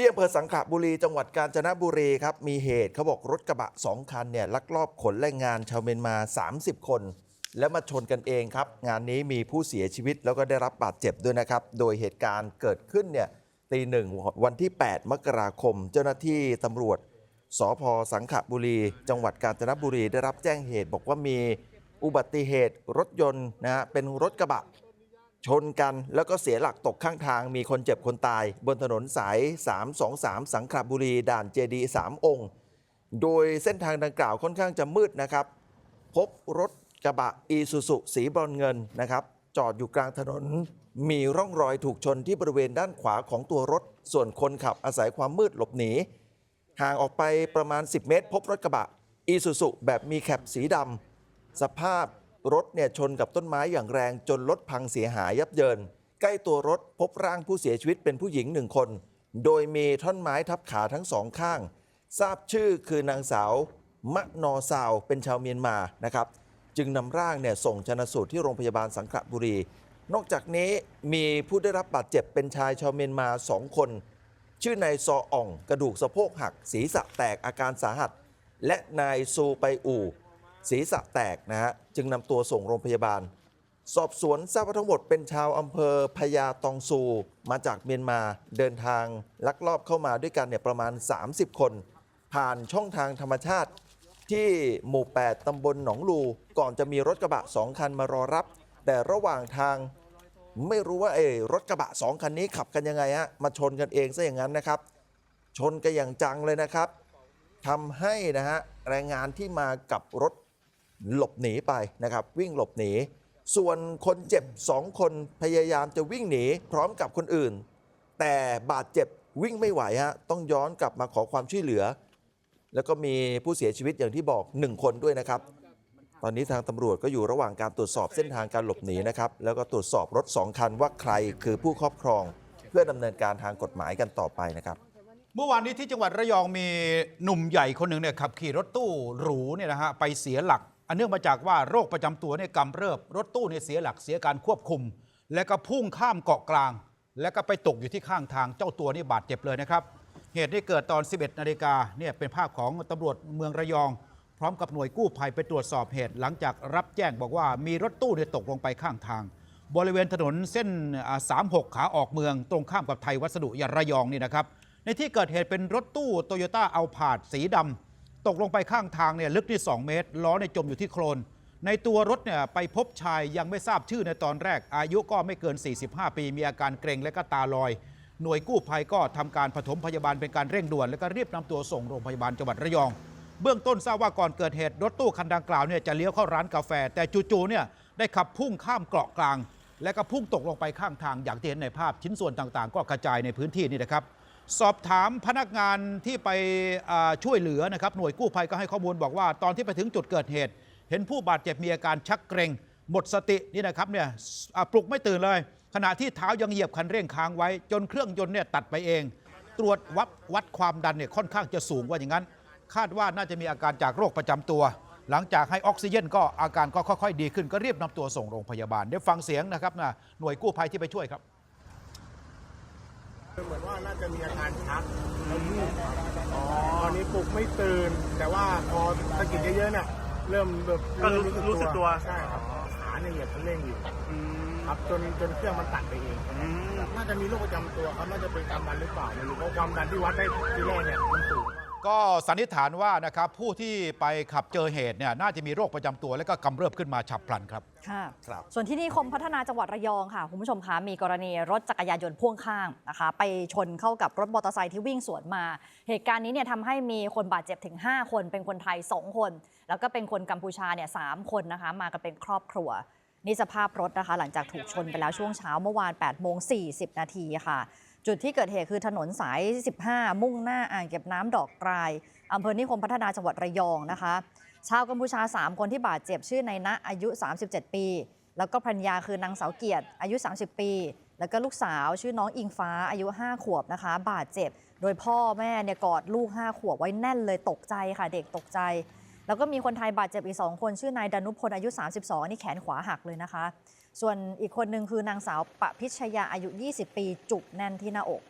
ที่อำเภอสังขบุรีจังหวัดกาญจนบุรีครับมีเหตุเขาบอกรถกระบะ 2 คันเนี่ยลักลอบขนแรงงานชาวเมียนมา 30 คน แล้วมาชนกันเองครับ งานนี้มีผู้เสียชีวิตแล้วก็ได้รับบาดเจ็บด้วยนะครับ โดยเหตุการณ์เกิดขึ้นเนี่ยตีหนึ่งวันที่ 8 มกราคม เจ้าหน้าที่ตำรวจสพสังขบุรี จังหวัดกาญจนบุรีได้รับแจ้งเหตุ บอกว่ามีอุบัติเหตุรถยนต์นะฮะเป็นรถกระบะ ชนกันแล้วก็เสียหลักตกข้างทางมีคนเจ็บคนตาย บนถนนสาย 323 สังขบุรี ด่านเจดีย์3องค์ โดยเส้นทางดังกล่าวค่อนข้างจะมืดนะครับ พบรถกระบะอีซูซุสีบรอนเงินนะครับ จอดอยู่กลางถนน มีร่องรอยถูกชนที่บริเวณด้านขวาของตัวรถ ส่วนคนขับอาศัยความมืดหลบหนีห่างออกไปประมาณ 10 เมตร พบรถกระบะอีซูซุแบบมีแคปสีดำสภาพ รถเนี่ยชนกับต้นไม้อย่างแรงจนรถพังเสียหายยับเยิน ใกล้ตัวรถพบร่างผู้เสียชีวิตเป็นผู้หญิงหนึ่งคน โดยมีท่อนไม้ทับขาทั้งสองข้าง ทราบชื่อคือนางสาวมะนอซาวเป็นชาวเมียนมานะครับ จึงนำร่างเนี่ยส่งชนะสูตรที่โรงพยาบาลสังขละบุรี นอกจากนี้มีผู้ได้รับบาดเจ็บเป็นชายชาวเมียนมาสองคน ชื่อนายซออ่อง กระดูกสะโพกหัก ศีรษะแตกอาการสาหัส และนายซูไปอู ศีรษะแตกนะฮะจึงนำตัวส่งโรงพยาบาล สอบสวนทราบว่าทั้งหมดเป็นชาวอำเภอพญาตองซู มาจากเมียนมาเดินทางลักลอบเข้ามาด้วยกันเนี่ยประมาณ 30 คน ผ่านช่องทางธรรมชาติที่หมู่ 8 ตำบลหนองลู ก่อนจะมีรถกระบะ 2 คันมารอรับ แต่ระหว่างทางไม่รู้ว่าเออรถกระบะ 2 คันนี้ขับกันยังไงฮะมาชนกันเองซะอย่างนั้นนะครับ ชนกันอย่างจังเลยนะครับทำให้นะฮะแรงงานที่มากับรถ หลบหนีไปนะครับ วิ่งหลบหนี ส่วนคนเจ็บ 2 คนพยายามจะวิ่งหนีพร้อมกับคนอื่น แต่บาดเจ็บวิ่งไม่ไหวฮะต้องย้อนกลับมาขอความช่วยเหลือ แล้วก็มีผู้เสียชีวิตอย่างที่บอก 1 คนด้วยนะครับ ตอนนี้ทางตำรวจก็อยู่ระหว่างการตรวจสอบเส้นทางการหลบหนีนะครับแล้วก็ตรวจสอบรถ 2 คันว่าใครคือผู้ครอบครอง เพื่อดำเนินการทางกฎหมายกันต่อไปนะครับเมื่อวานนี้ที่จังหวัดระยองมีหนุ่มใหญ่คนหนึ่งเนี่ยขับขี่รถตู้หรูเนี่ยนะฮะไปเสียหลัก อันเนื่องมาจากว่าโรคประจำตัวเนี่ยกำเริบรถตู้เนี่ยเสียหลักเสียการควบคุม แล้วก็พุ่งข้ามเกาะกลาง แล้วก็ไปตกอยู่ที่ข้างทางเจ้าตัวนี่บาดเจ็บเลยนะครับ เหตุนี้เกิดตอน 11 นาฬิกาเนี่ยเป็นภาพของตำรวจเมืองระยอง พร้อมกับหน่วยกู้ภัยไปตรวจสอบเหตุ หลังจากรับแจ้งบอกว่ามีรถตู้เนี่ยตกลงไปข้างทาง บริเวณถนนเส้น 36 ขาออกเมือง ตรงข้ามกับไทยวัสดุยาระยองนี่นะครับในที่เกิดเหตุเป็นรถตู้โตโยต้าเอาผาดสีดำ ตกลงไปข้างทางเนี่ยลึกที่ 2 เมตร ล้อในยจมอยู่ที่โคลน ในตัวรถเนี่ยไปพบชายยังไม่ทราบชื่อในตอนแรก อายุก็ไม่เกิน 45 ปี มีอาการเกรงและก็ตาลอย หน่วยกู้ภัยก็ทำการผถมพยาบาลเป็นการเร่งด่วน แล้วก็รีบนำตัวส่งโรงพยาบาลจังหวัดระยอง เบื้องต้นทราบว่าก่อนเกิดเหตุรถตู้คันดังกล่าวเนี่ยจะเลี้ยวเข้าร้านกาแฟ แต่จู่ๆเนี่ยได้ขับพุ่งข้ามเกาะกลาง และก็พุ่งตกลงไปข้างทางอย่างที่เห็นในภาพชิ้นส่วนต่างๆ ก็กระจายในพื้นที่นี่นะครับ สอบถามพนักงานที่ไปช่วยเหลือนะครับหน่วยกู้ภัยก็ให้ข้อมูลบอกว่า ตอนที่ไปถึงจุดเกิดเหตุ เห็นผู้บาดเจ็บมีอาการชักเกร็ง หมดสตินี่นะครับเนี่ยปลุกไม่ตื่นเลย ขณะที่เท้ายังเหยียบคันเร่งค้างไว้ จนเครื่องยนต์เนี่ยตัดไปเอง ตรวจวัดวัดความดันเนี่ยค่อนข้างจะสูงว่าอย่างนั้น คาดว่าน่าจะมีอาการจากโรคประจำตัว หลังจากให้ออกซิเจนก็อาการก็ค่อยๆ ดีขึ้นก็รีบนำตัวส่งโรงพยาบาลได้ฟังเสียงนะครับนะหน่วยกู้ภัยที่ไปช่วยครับ เหมือนว่าน่าจะมีอาการชักแล้ววูบครับตอนนี้ปลุกไม่ตื่น แต่ว่าพอสะกิดเยอะๆเนี่ยเริ่มแบบก็รู้รู้สึกตัวใช่ครับขาเนี่ยเหยียบคันเร่งอยู่ครับจนจนเครื่องมันตัดไปเองน่าจะมีโรคประจำตัวครับน่าจะเป็นความดันหรือเปล่าไม่รู้เพราะความดันที่วัดได้ที่แรกเนี่ยมันสูงมาก ก็สันนิษฐานว่านะครับผู้ที่ไปขับเจอเหตุเนี่ยน่าจะมีโรคประจำตัวและก็กำเริบขึ้นมาฉับพลันครับ ค่ะครับ ส่วนที่นิคมพัฒนาจังหวัดระยองค่ะ คุณผู้ชมคะมีกรณีรถจักรยานยนต์พ่วงข้างนะคะ ไปชนเข้ากับรถมอเตอร์ไซค์ที่วิ่งสวนมา เหตุการณ์นี้เนี่ยทำให้มีคนบาดเจ็บถึง 5 คน เป็นคนไทย 2 คน แล้วก็เป็นคนกัมพูชาเนี่ยสามคนนะคะ มากันเป็นครอบครัว นี่สภาพรถนะคะ หลังจากถูกชนไปแล้วช่วงเช้าเมื่อวาน8โมง40 นาทีค่ะ จุดที่เกิดเหตุคือถนนสาย 15 มุ่งหน้าอ่างเก็บน้ำดอกกรายอำเภอนิคมพัฒนาจังหวัดระยองนะคะ ชาวกัมพูชา 3 คนที่บาดเจ็บชื่อนายณอายุ 37 ปี แล้วก็ภรรยาคือนางสาวเกียรติอายุ 30 ปี แล้วก็ลูกสาวชื่อน้องอิงฟ้าอายุ 5 ขวบนะคะ บาดเจ็บ โดยพ่อแม่เนี่ยกอดลูก 5 ขวบไว้แน่นเลยตกใจค่ะ เด็กตกใจ แล้วก็มีคนไทยบาดเจ็บอีก 2 คนชื่อนายดานุพลอายุ 32 นี่แขนขวาหักเลยนะคะ ส่วนอีกคนหนึ่งคือนางสาวปะพิชยาอายุ 20 ปี จุกแน่นที่หน้าอก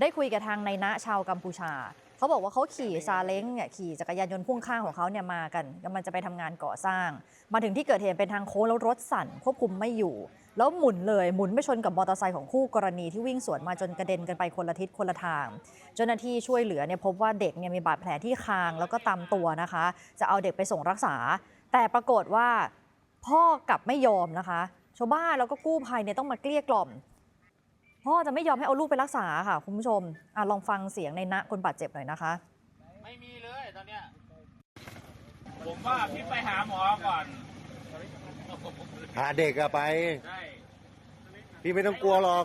ได้คุยกับทางในายณชาวกัมพูชา เขาบอกว่าเขาขี่ซาเล้งเนี่ยขี่จักรยานยนต์พ่วงข้างของเขาเนี่ยมากันกำลังจะไปทำงานก่อสร้าง มาถึงที่เกิดเหตุเป็นทางโค้งแล้วรถสั่นควบคุมไม่อยู่ แล้วหมุนเลยหมุนไปชนกับมอเตอร์ไซค์ของคู่กรณีที่วิ่งสวนมาจนกระเด็นกันไปคนละทิศคนละทาง เจ้าหน้าที่ช่วยเหลือเนี่ยพบว่าเด็กเนี่ยมีบาดแผลที่คางแล้วก็ตามตัวนะคะ จะเอาเด็กไปส่งรักษา แต่ปรากฏว่าพ่อกลับไม่ยอมนะคะ ชาวบ้านแล้วก็กู้ภัยเนี่ยต้องมาเกลี้ยกล่อมพ่อจะไม่ยอมให้เอาลูกไปรักษาค่ะคุณผู้ชมอะลองฟังเสียงในณคนบาดเจ็บหน่อยนะคะ ไม่มีเลยตอนเนี้ยผมว่าพี่ไปหาหมอก่อนพาเด็กอะไปใช่พี่ไม่ต้องกลัวหรอก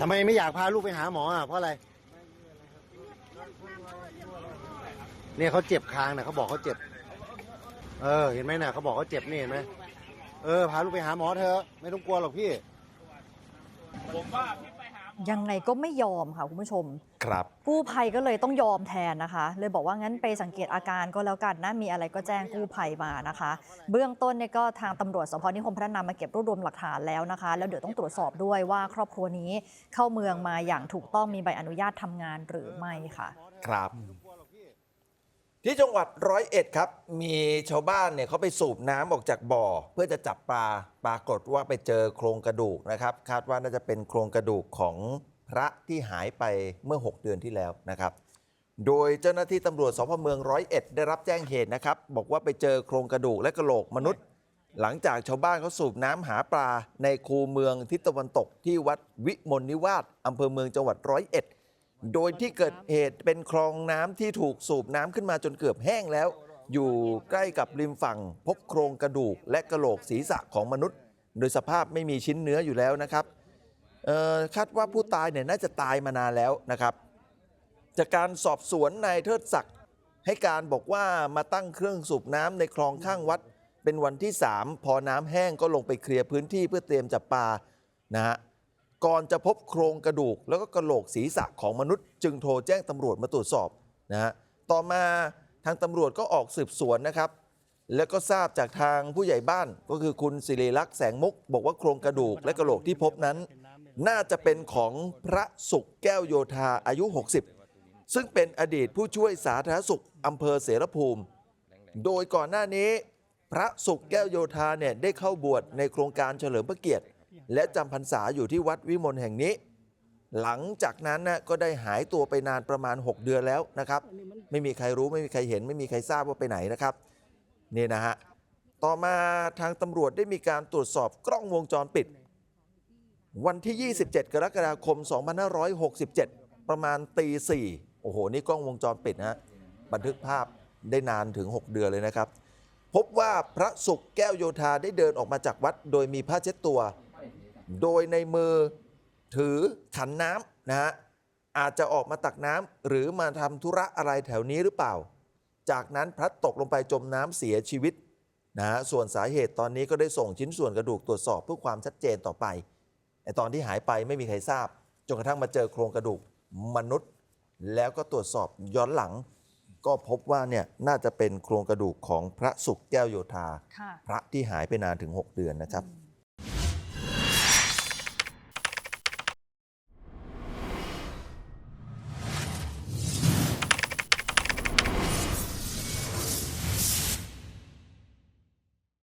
ทำไมไม่อยากพาลูกไปหาหมออะเพราะอะไร เนี่ยเขาเจ็บคางนะเขาบอกเขาเจ็บ เออ เห็นไหมน่ะเขาบอกเขาเจ็บนี่เห็นไหม เออพาลูกไปหาหมอเถอะไม่ต้องกลัวหรอกพี่ ผมว่าพี่ไปหาหมอยังไงก็ไม่ยอมค่ะคุณผู้ชม ครับ กู้ภัยก็เลยต้องยอมแทนนะคะ เลยบอกว่างั้นไปสังเกตอาการก็แล้วกันนะมีอะไรก็แจ้งกู้ภัยมานะคะ เบื้องต้นเนี่ยก็ทางตำรวจสพนิคมพัฒนามาเก็บรวบรวมหลักฐานแล้วนะคะ แล้วเดี๋ยวต้องตรวจสอบด้วยว่าครอบครัวนี้เข้าเมืองมาอย่างถูกต้องมีใบอนุญาตทำงานหรือไม่ค่ะ ครับ ที่จังหวัดร้อยเอ็ดครับ มีชาวบ้านเนี่ยเขาไปสูบน้ำออกจากบ่อ เพื่อจะจับปลาปรากฏว่าไปเจอโครงกระดูกนะครับ คาดว่าน่าจะเป็นโครงกระดูกของพระที่หายไปเมื่อ 6 เดือนที่แล้วนะครับ โดยเจ้าหน้าที่ตำรวจสพเมืองร้อยเอ็ดได้รับแจ้งเหตุนะครับ บอกว่าไปเจอโครงกระดูกและกระโหลกมนุษย์ หลังจากชาวบ้านเขาสูบน้ำหาปลาในคูเมืองทิศตะวันตกที่วัดวิมลนิวาสอำเภอเมืองจังหวัดร้อยเอ็ด โดยที่เกิดเหตุเป็นคลองน้ำที่ถูกสูบน้ำขึ้นมาจนเกือบแห้งแล้ว อยู่ใกล้กับริมฝั่ง พบโครงกระดูกและกระโหลกศีรษะของมนุษย์ โดยสภาพไม่มีชิ้นเนื้ออยู่แล้วนะครับคาดว่าผู้ตายเนี่ยน่าจะตายมานานแล้วนะครับ จากการสอบสวนนายเทิดศักดิ์ให้การบอกว่ามาตั้งเครื่องสูบน้ำในคลองข้างวัด เป็นวันที่ 3 พอน้ำแห้งก็ลงไปเคลียร์พื้นที่เพื่อเตรียมจับปลานะฮะ ก่อนจะพบโครงกระดูก แล้วก็กระโหลกศีรษะของมนุษย์ จึงโทรแจ้งตำรวจมาตรวจสอบนะฮะต่อมาทางตำรวจก็ออกสืบสวนนะครับ แล้วก็ทราบจากทางผู้ใหญ่บ้านก็คือคุณศิริลักษณ์แสงมุก บอกว่าโครงกระดูกและกระโหลกที่พบนั้น น่าจะเป็นของพระสุขแก้วโยธาอายุ 60 ซึ่งเป็นอดีตผู้ช่วยสาธารณสุขอำเภอเสรภูมิ โดยก่อนหน้านี้ พระสุขแก้วโยธาเนี่ยได้เข้าบวชในโครงการเฉลิมพระเกียรติ และจำพรรษาอยู่ที่วัดวิมลแห่งนี้ หลังจากนั้นนะก็ได้หายตัวไปนานประมาณ 6 เดือนแล้วนะครับ ไม่มีใครรู้ไม่มีใครเห็น ไม่มีใครทราบว่าไปไหนนะครับนี่นะฮะต่อมาทางตำรวจได้มีการตรวจสอบกล้องวงจรปิด วันที่ 27 กรกฎาคม 2567 ประมาณตีสี่โอ้โห นี่กล้องวงจรปิดนะฮะบันทึกภาพได้นานถึง 6 เดือนเลยนะครับ พบว่าพระสุขแก้วโยธาได้เดินออกมาจากวัด โดยมีผ้าเช็ดตัว โดยในมือถือขันน้ำนะฮะอาจจะออกมาตักน้ำหรือมาทำธุระอะไรแถวนี้หรือเปล่า จากนั้นพลัดตกลงไปจมน้ำเสียชีวิตนะฮะส่วนสาเหตุตอนนี้ก็ได้ส่งชิ้นส่วนกระดูกตรวจสอบเพื่อความชัดเจนต่อไปไอตอนที่หายไปไม่มีใครทราบจนกระทั่งมาเจอโครงกระดูกมนุษย์ แล้วก็ตรวจสอบย้อนหลัง ก็พบว่าเนี่ยน่าจะเป็นโครงกระดูกของพระสุขแก้วโยธาค่ะพระที่หายไปนานถึง 6 เดือนนะครับอืม